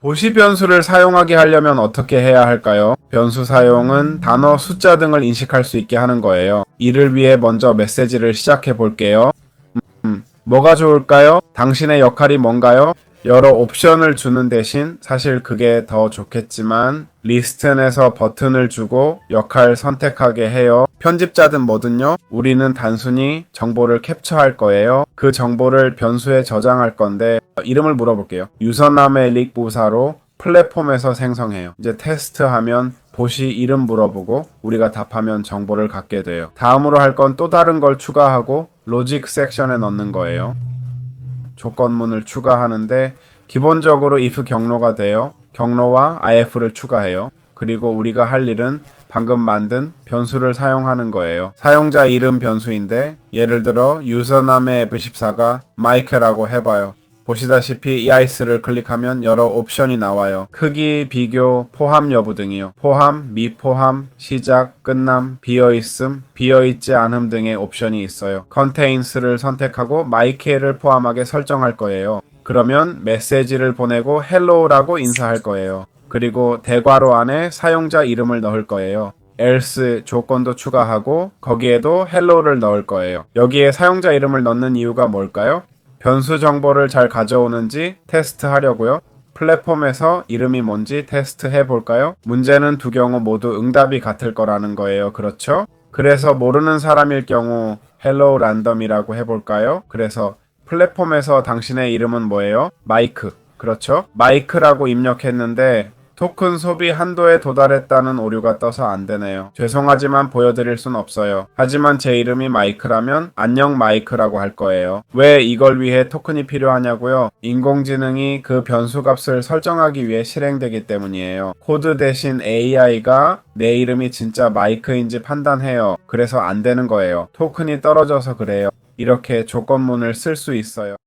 보시 변수를 사용하게 하려면 어떻게 해야 할까요? 변수 사용은 단어, 숫자 등을 인식할 수 있게 하는 거예요. 이를 위해 먼저 메시지를 시작해 볼게요. 음, 뭐가 좋을까요? 당신의 역할이 뭔가요? 여러 옵션을 주는 대신 사실 그게 더 좋겠지만 리스트에서 버튼을 주고 역할 선택하게 해요. 편집자든 뭐든요. 우리는 단순히 정보를 캡처할 거예요. 그 정보를 변수에 저장할 건데 이름을 물어볼게요. 유선남의 릭 부사로 플랫폼에서 생성해요. 이제 테스트하면 보시 이름 물어보고 우리가 답하면 정보를 갖게 돼요. 다음으로 할 건 또 다른 걸 추가하고 로직 섹션에 넣는 거예요. 조건문을 추가하는데 기본적으로 if 경로가 돼요. 경로와 if를 추가해요. 그리고 우리가 할 일은 방금 만든 변수를 사용하는 거예요. 사용자 이름 변수인데 예를 들어 유저남의 F14가 마이크라고 해봐요. 보시다시피 이 아이스를 클릭하면 여러 옵션이 나와요. 크기, 비교, 포함 여부 등이요. 포함, 미포함, 시작, 끝남, 비어있음, 비어있지 않음 등의 옵션이 있어요. contains를 선택하고 마이케를 포함하게 설정할 거예요. 그러면 메시지를 보내고 hello라고 인사할 거예요. 그리고 대괄호 안에 사용자 이름을 넣을 거예요. else 조건도 추가하고 거기에도 hello를 넣을 거예요. 여기에 사용자 이름을 넣는 이유가 뭘까요? 변수 정보를 잘 가져오는지 테스트 하려고요. 플랫폼에서 이름이 뭔지 테스트 해 볼까요? 문제는 두 경우 모두 응답이 같을 거라는 거예요. 그렇죠? 그래서 모르는 사람일 경우 hello random이라고 해 볼까요? 그래서 플랫폼에서 당신의 이름은 뭐예요? 마이크. 그렇죠? 마이크라고 입력했는데 토큰 소비 한도에 도달했다는 오류가 떠서 안 되네요. 죄송하지만 보여드릴 순 없어요. 하지만 제 이름이 마이크라면 안녕 마이크라고 할 거예요. 왜 이걸 위해 토큰이 필요하냐고요? 인공지능이 그 변수 값을 설정하기 위해 실행되기 때문이에요. 코드 대신 AI가 내 이름이 진짜 마이크인지 판단해요. 그래서 안 되는 거예요. 토큰이 떨어져서 그래요. 이렇게 조건문을 쓸 수 있어요.